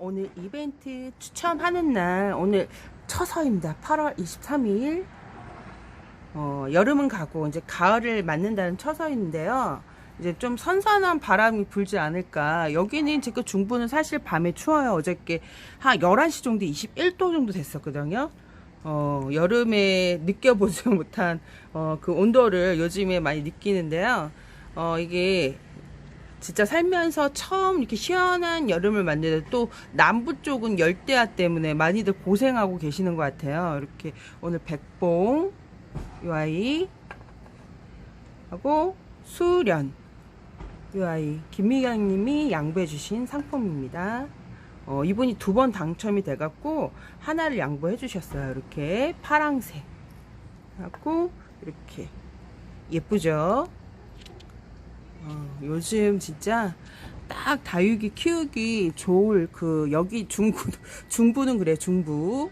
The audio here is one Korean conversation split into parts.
오늘 이벤트 추첨하는 날 오늘 처서입니다. 8월 23일. 어, 여름은 가고 이제 가을을 맞는다는 처서인데요. 이제 좀 선선한 바람이 불지 않을까. 여기는 지금 중부는 사실 밤에 추워요. 어저께 한 11시 정도 21도 정도 됐었거든요. 어, 여름에 느껴보지 못한 어, 그 온도를 요즘에 많이 느끼는데요. 어, 이게 진짜 살면서 처음 이렇게 시원한 여름을 맞는데 또 남부 쪽은 열대야 때문에 많이들 고생하고 계시는 것 같아요. 이렇게 오늘 백봉 이 아이 하고 수련 이 아이 김미경 님이 양보해 주신 상품입니다. 어, 이분이 두 번 당첨이 돼갖고 하나를 양보해 주셨어요. 이렇게 파랑색 하고 이렇게 예쁘죠? 어, 요즘 진짜 딱 다육이 키우기 좋을 그 여기 중부 중부는 그래 중부.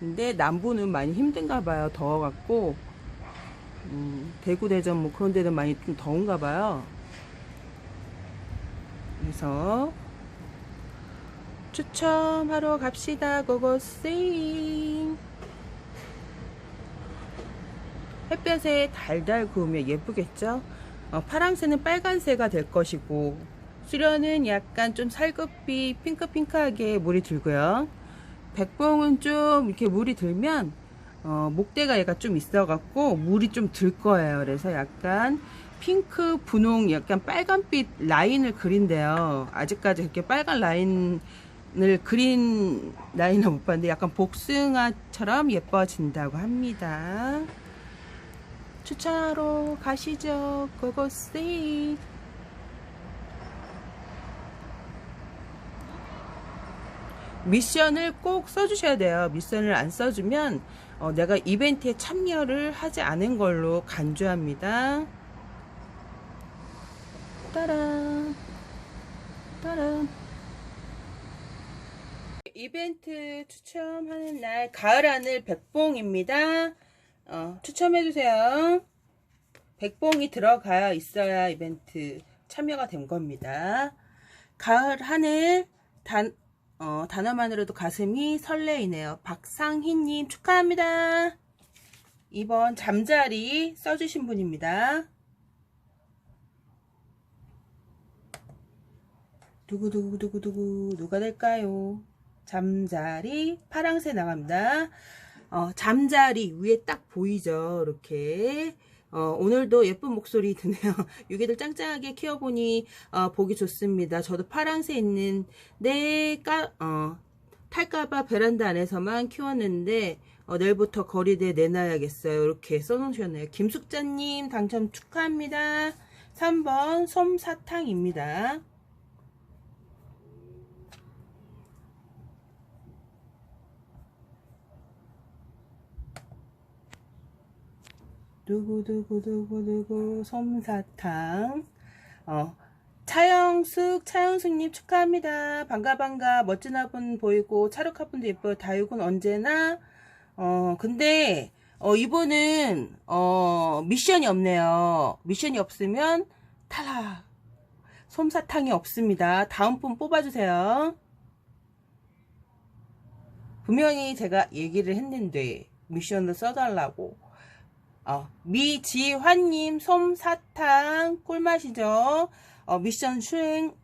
근데 남부는 많이 힘든가 봐요 더워갖고. 음, 대구 대전 뭐 그런 데는 많이 좀 더운가 봐요. 그래서 추첨하러 갑시다 고고싱 햇볕에 달달 구우면 예쁘겠죠? 어, 파랑새는 빨간새가 될 것이고 수련은 약간 좀 살급빛 핑크핑크하게 물이 들고요. 백봉은 좀 이렇게 물이 들면 어, 목대가 얘가 좀 있어갖고 물이 좀 들 거예요. 그래서 약간 핑크, 분홍, 약간 빨간빛 라인을 그린대요. 아직까지 그렇게 빨간 라인을 그린 라인을 못 봤는데 약간 복숭아처럼 예뻐진다고 합니다. 추천하러 가시죠. 고고씨. 미션을 꼭 써주셔야 돼요. 미션을 안 써주면 어, 내가 이벤트에 참여를 하지 않은 걸로 간주합니다. 따란 따란 이벤트 추첨하는 날 가을 하늘 백봉입니다. 어, 추첨해주세요. 백봉이 들어가 있어야 이벤트 참여가 된 겁니다. 가을 하늘 단, 어, 단어만으로도 가슴이 설레이네요. 박상희님 축하합니다. 2번 잠자리 써주신 분입니다. 두구두구두구두구 누가 될까요? 잠자리 파랑새 나갑니다. 어, 잠자리 위에 딱 보이죠? 이렇게. 어, 오늘도 예쁜 목소리 드네요. 유개들 짱짱하게 키워보니, 어, 보기 좋습니다. 저도 파랑새 있는, 네, 까, 어, 탈까봐 베란다 안에서만 키웠는데, 어, 내일부터 거리대에 내놔야겠어요. 이렇게 써놓으셨네요. 김숙자님 당첨 축하합니다. 3번 솜사탕입니다. 두구두구두구두구 솜사탕. 어 차영숙 차영숙님 축하합니다. 반가 반가. 멋진 화분 보이고 차룩 화분도 예뻐요. 다육은 언제나? 어 근데 어 이분은 어 미션이 없네요. 미션이 없으면 탈락. 솜사탕이 없습니다. 다음 분 뽑아주세요. 분명히 제가 얘기를 했는데 미션을 써달라고 어, 미지환님 솜사탕 꿀맛이죠. 어, 미션 수행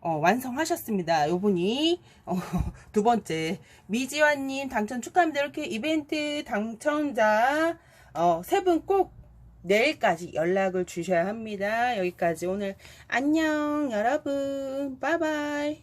어, 완성하셨습니다. 요분이 어, 두 번째 미지환님 당첨 축하합니다. 이렇게 이벤트 당첨자 어, 세분 꼭 내일까지 연락을 주셔야 합니다. 여기까지 오늘 안녕 여러분. 바이바이.